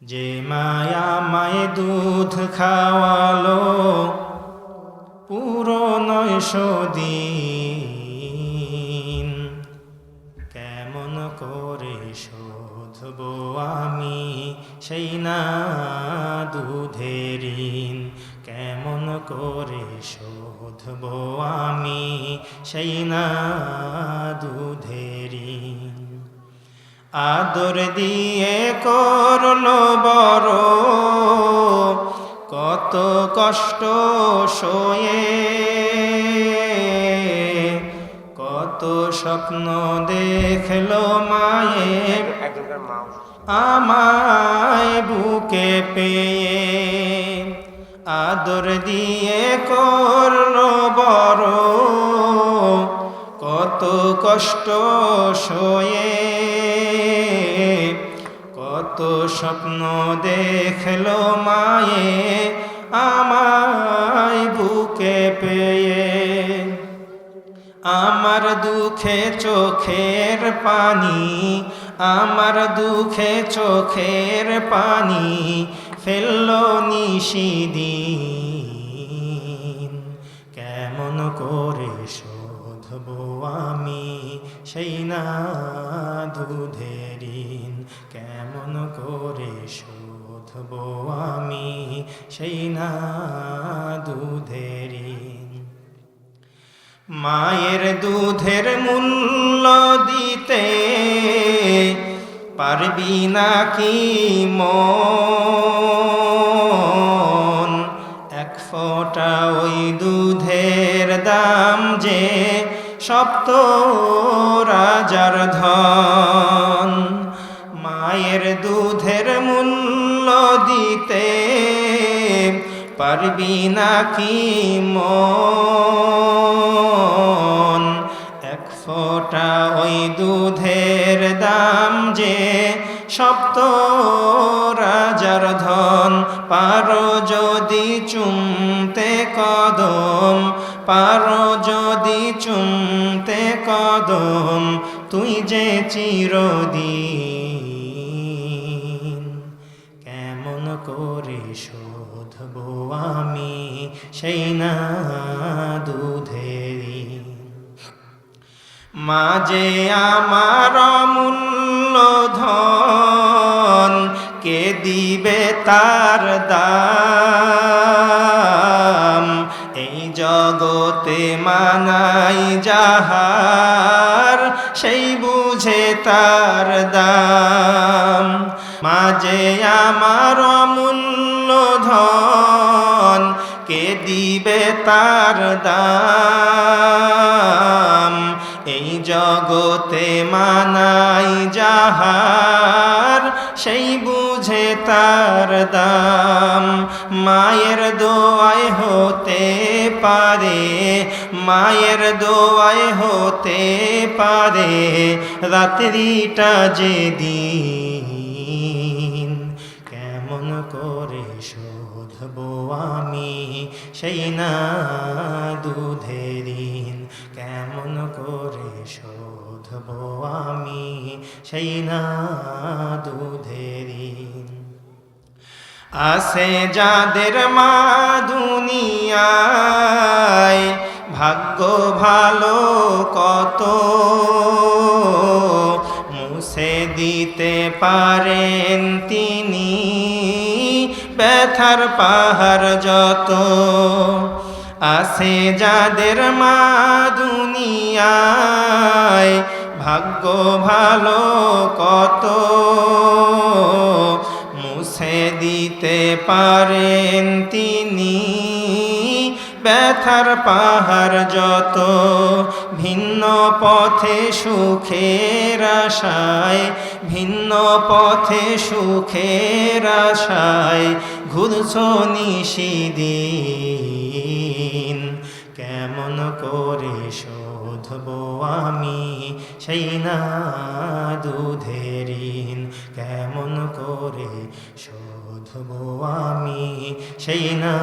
যে মায়া মায়ে দুধ খাওয়ালো, পুরো নয়শো দিন। কেমন করে শোধব আমি সেই না দুধের কেমন করে শোধব আমি সেই না দুধের আদর দিয়ে করল বড়। কত কষ্ট সয়ে, কত স্বপ্ন দেখল মায়ে আমায় বুকে পেয়ে। আদর দিয়ে করল বড়। কষ্ট সয়ে কত স্বপ্ন দেখল মায়ে আমায় বুকে পেয়ে। আমার দুঃখে চোখের পানি, আমার দুঃখে চোখের পানি ফেলল নিশিদিন। কেমন করে শোধব? সেই না দুধের ঋণ। কেমন করে শোধব আমি সেই না দুধের ঋণ? মায়ের দুধের মূল্য দিতে পারবি না কি মন? এক ফোঁটা ওই দুধের দাম যে সপ্ত রাজার ধন। মায়ের দুধের মূল্য দিতে পারবি না কি মন? এক ফোঁটা ওই দুধের দাম যে সপ্ত রাজার ধন, পারো যদি চুমতে কদম। পারো যদি চুমতে কদম, তুই যে চিরদিন কেমন করে শোধব আমি সেই না ঋণ। মাঝে আমার মূল্য ধন, কে দিবে তার দাম মানাই যাহার, সেই বুঝে তার দাম। মাঝে আমার মূল্য ধন, কে দিবে তার দাম? এই জগতে মানাই যাহার তার দাম। মায়ের দোয়ায় হতে পারে, মায়ের দোয়ায় হতে পারে। রাত্রিটা যে দিন কেমন করে শোধব আমি, সেই না দুধের ঋণ কেমন করে শোধব আমি, সেই না দুধের আসে যাদের মা দুনিয়ায়, ভাগ্য ভালো কত? মুছে দিতে পারেন তিনি ব্যথার পাহাড় যত। আসে যাদের মা দুনিয়ায়, ভাগ্য ভালো কত? মুছে দিতে পারেন তিনি। ব্যথার পাহাড় যত ভিন্ন পথে সুখের আশায়, ভিন্ন পথে সুখের আশায় ঘুরছ নিশিদিন। কেমন করে শোধব আমি সেই না দুধের ঋণ? কেমন শোধব আমি সেই না